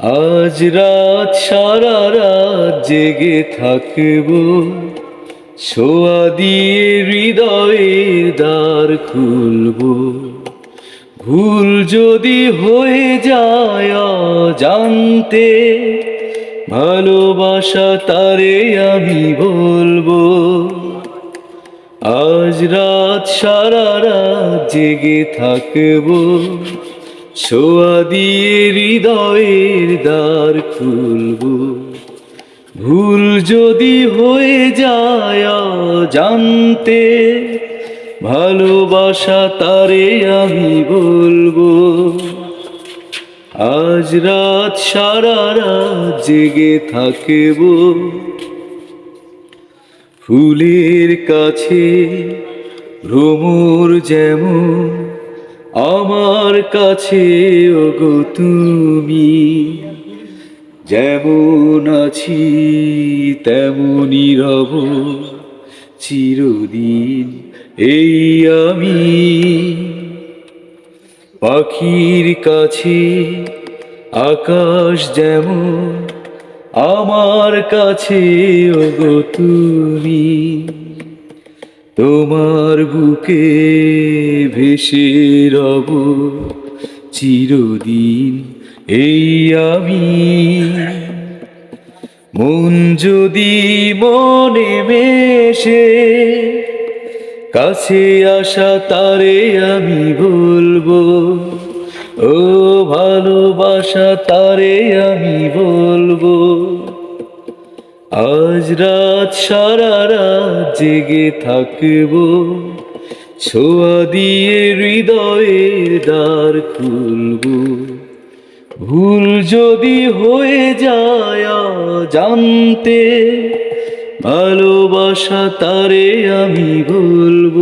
আজ রাত সারা রাত জেগে থাকব। ছোঁয়া দিয়ে হৃদয়ের দ্বার খুলব। ভুল যদি হয়ে যায় জানতে ভালোবাসা তারে আমি বলব। আজ রাত সারা রাত জেগে থাকব। ছোঁয়া দিয়ে হৃদয়ের দ্বার খুলব। ভুল যদি হয়ে যায় জানতে ভালোবাসা তারে আমি বলব। আজ রাত সারা রাত জেগে থাকব। ফুলের কাছে ভ্রমর যেমন আমার কাছে, ওগো তুমি, যেমন আছি তেমনই রব। চিরদিন এই আমি পাখির কাছে, আকাশ যেমন আমার কাছে, ওগো তুমি। তোমার বুকে ভেসে রব চিরদিন, এই আমি। মন যদি মনে মেশে, কাছে আসা তারে আমি বলব, ও ভালোবাসা তারে আমি বলব। আজ রাত সারা রাত জেগে থাকব। ছোঁয়া দিয়ে হৃদয়ের দ্বার খুলব। ভুল যদি হয়ে যায় জানতে ভালোবাসা তারে আমি বলব।